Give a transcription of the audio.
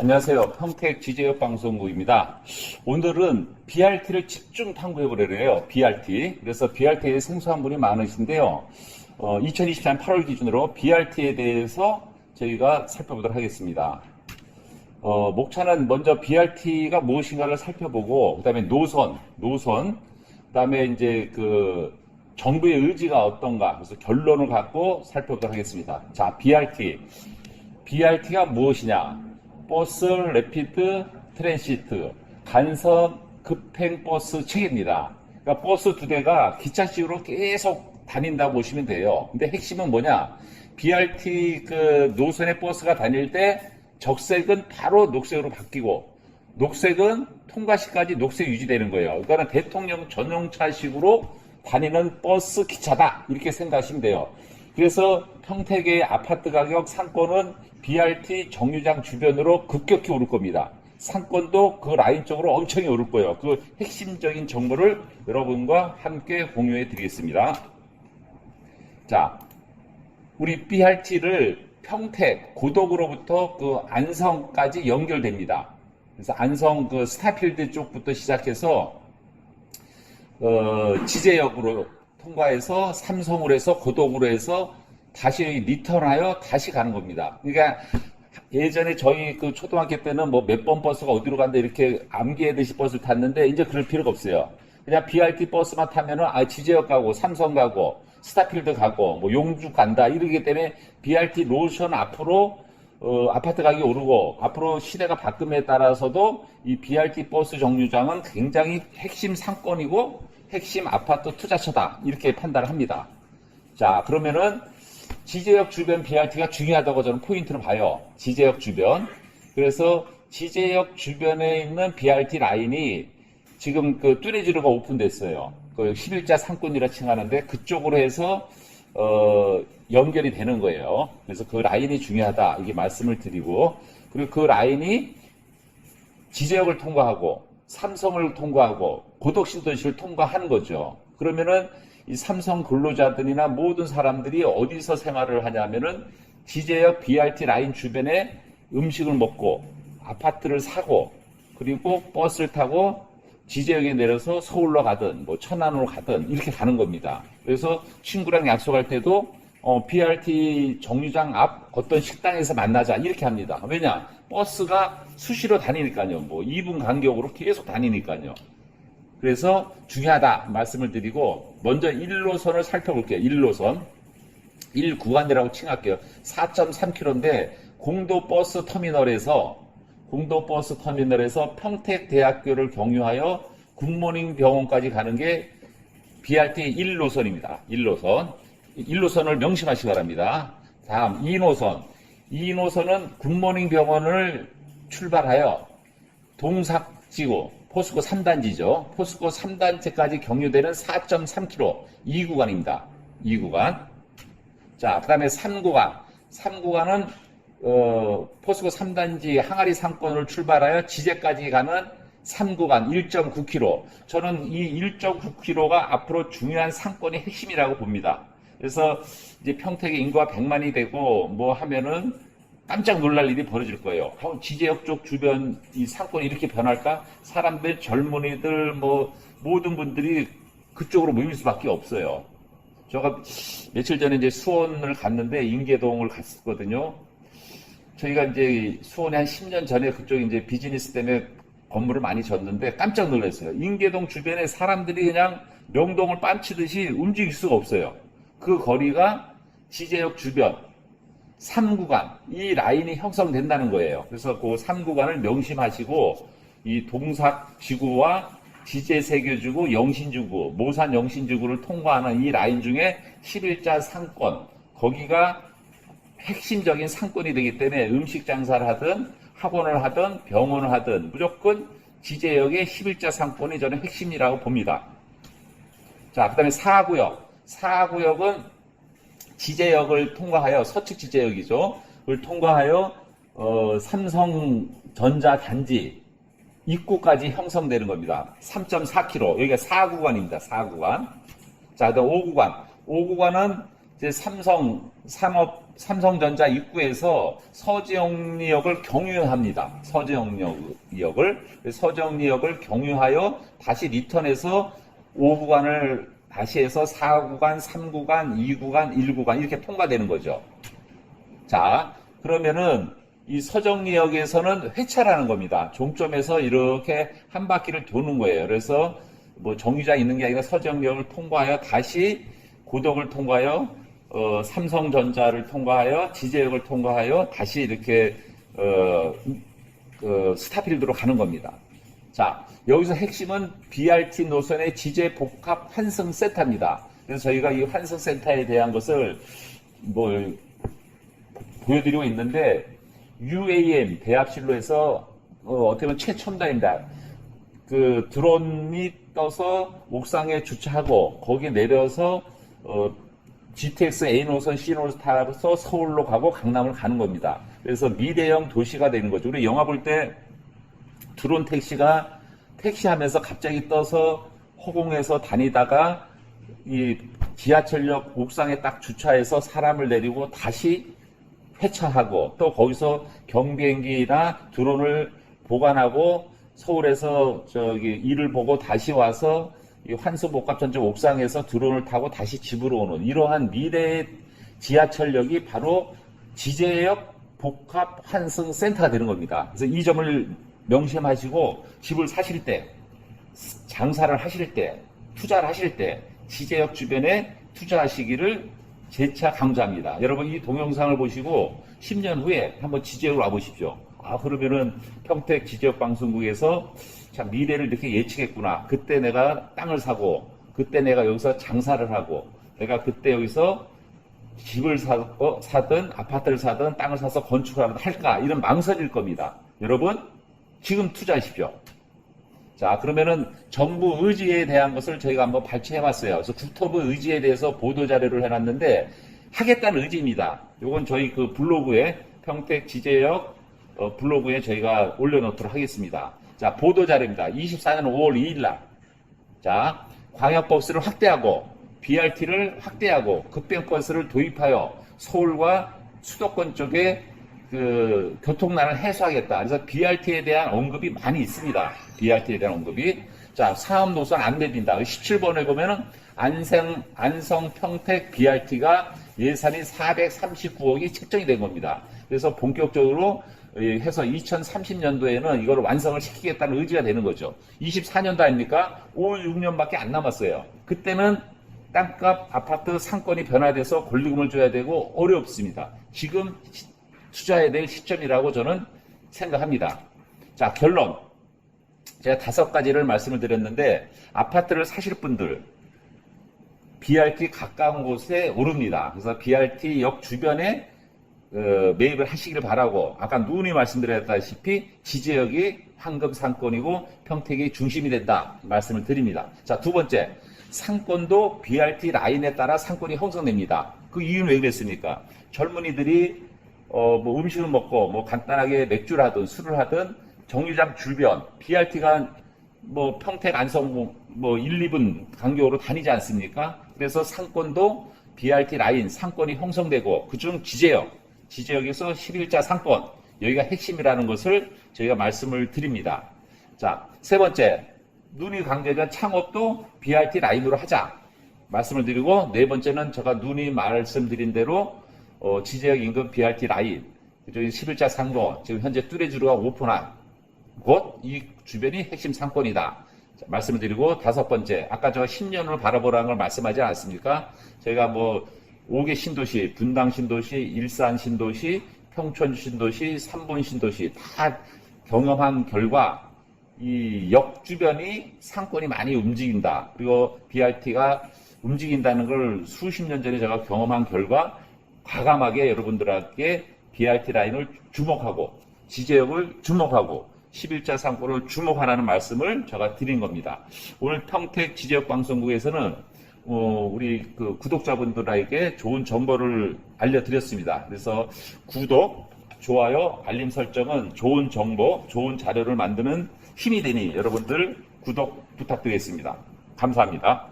안녕하세요. 평택 지제역 방송국입니다. 오늘은 BRT를 집중 탐구해 보려고 BRT. 그래서 BRT에 생소한 분이 많으신데요. 어, 2023년 8월 기준으로 BRT에 대해서 저희가 살펴보도록 하겠습니다. 어, 목차는 먼저 BRT가 무엇인가를 살펴보고, 그 다음에 노선, 노선, 그 다음에 이제 그 정부의 의지가 어떤가, 그래서 결론을 갖고 살펴보도록 하겠습니다. 자, BRT. BRT가 무엇이냐? 버스 레피드 트랜시트 간선 급행 버스 체계입니다. 그러니까 버스 두 대가 기차식으로 계속 다닌다고 보시면 돼요. 근데 핵심은 뭐냐? BRT 그 노선의 버스가 다닐 때 적색은 바로 녹색으로 바뀌고 녹색은 통과 시까지 녹색 유지되는 거예요. 그러니까 대통령 전용차식으로 다니는 버스 기차다 이렇게 생각하시면 돼요. 그래서 평택의 아파트 가격 상권은 BRT 정류장 주변으로 급격히 오를 겁니다. 상권도 그 라인 쪽으로 엄청 오를 거예요. 그 핵심적인 정보를 여러분과 함께 공유해 드리겠습니다. 자, 우리 BRT를 평택 고덕으로부터 그 안성까지 연결됩니다. 그래서 안성 그 스타필드 쪽부터 시작해서 어, 지제역으로 통과해서 삼성으로 해서 고덕으로 해서 다시 리턴하여 다시 가는 겁니다. 그러니까 예전에 저희 그 초등학교 때는 뭐 몇 번 버스가 어디로 간다 이렇게 암기하듯이 버스를 탔는데 이제 그럴 필요가 없어요. 그냥 BRT 버스만 타면은 아 지제역 가고 삼성 가고 스타필드 가고 뭐 용주 간다 이러기 때문에 BRT 노션 앞으로 어, 아파트 가격이 오르고 앞으로 시대가 바꿈에 따라서도 이 BRT 버스 정류장은 굉장히 핵심 상권이고 핵심 아파트 투자처다 이렇게 판단을 합니다. 자 그러면은 지제역 주변 BRT가 중요하다고 저는 포인트를 봐요. 지제역 주변. 그래서 지제역 주변에 있는 BRT 라인이 지금 그 뚜레지로가 오픈됐어요. 그 11자 상권이라 칭하는데 그쪽으로 해서 어, 연결이 되는 거예요. 그래서 그 라인이 중요하다 이게 말씀을 드리고 그리고 그 라인이 지제역을 통과하고 삼성을 통과하고 고덕신도시를 통과하는 거죠. 그러면은 이 삼성 근로자들이나 모든 사람들이 어디서 생활을 하냐면은 지제역 BRT 라인 주변에 음식을 먹고 아파트를 사고 그리고 버스를 타고 지제역에 내려서 서울로 가든 뭐 천안으로 가든 이렇게 가는 겁니다. 그래서 친구랑 약속할 때도 어, BRT 정류장 앞 어떤 식당에서 만나자 이렇게 합니다. 왜냐? 버스가 수시로 다니니까요. 뭐 2분 간격으로 계속 다니니까요. 그래서 중요하다 말씀을 드리고 먼저 1노선을 살펴볼게요. 1노선. 1구간이라고 칭할게요. 4.3km인데 공도 버스 터미널에서 공도 버스 터미널에서 평택대학교를 경유하여 굿모닝 병원까지 가는 게 BRT 1노선입니다. 1노선. 1노선을 명심하시기 바랍니다. 다음 2노선. 2노선은 굿모닝 병원을 출발하여 동삭지구 포스코 3단지죠. 포스코 3단지까지 경유되는 4.3km 2구간입니다. 2구간. 자, 그 다음에 3구간. 3구간은 어, 포스코 3단지 항아리 상권을 출발하여 지제까지 가는 3구간 1.9km. 저는 이 1.9km가 앞으로 중요한 상권의 핵심이라고 봅니다. 그래서 이제 평택의 인구가 100만이 되고 뭐 하면은 깜짝 놀랄 일이 벌어질 거예요. 어, 지제역 쪽 주변 이 상권이 이렇게 변할까? 사람들, 젊은이들, 뭐, 모든 분들이 그쪽으로 모일 수밖에 없어요. 제가 며칠 전에 이제 수원을 갔는데 인계동을 갔었거든요. 저희가 이제 수원에 한 10년 전에 그쪽 이제 비즈니스 때문에 건물을 많이 졌는데 깜짝 놀랐어요. 인계동 주변에 사람들이 그냥 명동을 빤치듯이 움직일 수가 없어요. 그 거리가 지제역 주변, 3구간, 이 라인이 형성된다는 거예요. 그래서 그 3구간을 명심하시고, 이 동삭 지구와 지제 세교지구, 영신지구, 모산 영신지구를 통과하는 이 라인 중에 11자 상권, 거기가 핵심적인 상권이 되기 때문에 음식 장사를 하든 학원을 하든 병원을 하든 무조건 지제역의 11자 상권이 저는 핵심이라고 봅니다. 자, 그 다음에 4구역. 4구역은 지제역을 통과하여 서측 지제역이죠. 그걸 통과하여 어, 삼성전자 단지 입구까지 형성되는 겁니다. 3.4km. 여기가 4구간입니다. 4구간. 자, 그다음 5구간. 5구간은 이제 삼성 산업 삼성전자 입구에서 서지영리역을 경유합니다. 서지영리역을 서지영리역을 경유하여 다시 리턴해서 5구간을 다시 해서 4구간, 3구간, 2구간, 1구간 이렇게 통과되는 거죠. 자, 그러면은 이 서정리역에서는 회차라는 겁니다. 종점에서 이렇게 한 바퀴를 도는 거예요. 그래서 뭐 정류장 있는 게 아니라 서정리역을 통과하여 다시 고덕을 통과하여 어, 삼성전자를 통과하여 지제역을 통과하여 다시 이렇게 어, 그 스타필드로 가는 겁니다. 자, 여기서 핵심은 BRT 노선의 지제 복합 환승 센터입니다. 그래서 저희가 이 환승 센터에 대한 것을 뭐 보여드리고 있는데 UAM 대합실로 해서 어, 어떻게 보면 최첨단입니다. 그 드론이 떠서 옥상에 주차하고 거기에 내려서 어, GTX A 노선, C 노선 타서 서울로 가고 강남을 가는 겁니다. 그래서 미래형 도시가 되는 거죠. 우리 영화 볼때 드론 택시가 택시하면서 갑자기 떠서 허공에서 다니다가 이 지하철역 옥상에 딱 주차해서 사람을 내리고 다시 회차하고 또 거기서 경비행기나 드론을 보관하고 서울에서 저기 일을 보고 다시 와서 이 환수복합전체 옥상에서 드론을 타고 다시 집으로 오는 이러한 미래의 지하철역이 바로 지제역 복합 환승 센터가 되는 겁니다. 그래서 이 점을 명심하시고 집을 사실 때, 장사를 하실 때, 투자를 하실 때 지제역 주변에 투자하시기를 재차 강조합니다. 여러분 이 동영상을 보시고 10년 후에 한번 지제역으로 와보십시오. 아 그러면은 평택 지제역 방송국에서 참 미래를 이렇게 예측했구나. 그때 내가 땅을 사고 그때 내가 여기서 장사를 하고 내가 그때 여기서 집을 사, 어, 사든 아파트를 사든 땅을 사서 건축을 할까 이런 망설일 겁니다. 여러분 지금 투자하십시오. 자, 그러면은 정부 의지에 대한 것을 저희가 한번 발췌해 봤어요. 그래서 국토부 의지에 대해서 보도 자료를 해 놨는데 하겠다는 의지입니다. 요건 저희 그 블로그에 평택 지제역 어, 블로그에 저희가 올려 놓도록 하겠습니다. 자, 보도 자료입니다. 24년 5월 2일 날. 자, 광역 버스를 확대하고 BRT를 확대하고 급변버스를 도입하여 서울과 수도권 쪽에 그 교통난을 해소하겠다. 그래서 BRT에 대한 언급이 많이 있습니다. BRT에 대한 언급이. 자, 사업 노선 안내빈다. 17번에 보면은 안성, 안성 평택 BRT가 예산이 439억이 책정이 된 겁니다. 그래서 본격적으로 해서 2030년도에는 이걸 완성을 시키겠다는 의지가 되는 거죠. 24년도 아닙니까? 5, 6년밖에 안 남았어요. 그때는 땅값, 아파트 상권이 변화돼서 권리금을 줘야 되고 어렵습니다. 지금 투자해야 될 시점이라고 저는 생각합니다. 자, 결론. 제가 다섯 가지를 말씀을 드렸는데, 아파트를 사실 분들, BRT 가까운 곳에 오릅니다. 그래서 BRT 역 주변에 어, 매입을 하시기를 바라고, 아까 누누이 말씀드렸다시피 지지역이 황금 상권이고 평택이 중심이 된다 말씀을 드립니다. 자, 두 번째. 상권도 BRT 라인에 따라 상권이 형성됩니다. 그 이유는 왜 그랬습니까? 젊은이들이 어, 뭐 음식을 먹고 뭐 간단하게 맥주를 하든 술을 하든 정류장 주변 BRT가 뭐 평택 안성 뭐 1, 2분 간격으로 다니지 않습니까? 그래서 상권도 BRT 라인 상권이 형성되고 그중 지제역 지제역에서 11자 상권 여기가 핵심이라는 것을 저희가 말씀을 드립니다. 자, 세 번째 눈이 강조된 창업도 BRT 라인으로 하자 말씀을 드리고 네 번째는 제가 눈이 말씀드린 대로 어, 지제역 인근 BRT 라인 그쪽에 11자 상권 지금 현재 뚜레쥬르가 오픈한 곳 이 주변이 핵심 상권이다. 자, 말씀을 드리고 다섯 번째 아까 제가 10년을 바라보라는 걸 말씀하지 않았습니까? 저희가 뭐 5개 신도시, 분당 신도시, 일산 신도시, 평촌 신도시, 삼본 신도시 다 경험한 결과 이 역 주변이 상권이 많이 움직인다. 그리고 BRT가 움직인다는 걸 수십 년 전에 제가 경험한 결과 과감하게 여러분들에게 BRT 라인을 주목하고 지제역을 주목하고 11자 상권을 주목하라는 말씀을 제가 드린 겁니다. 오늘 평택 지제역 방송국에서는 어, 우리 그 구독자분들에게 좋은 정보를 알려드렸습니다. 그래서 구독, 좋아요, 알림 설정은 좋은 정보, 좋은 자료를 만드는 힘이 되니 여러분들 구독 부탁드리겠습니다. 감사합니다.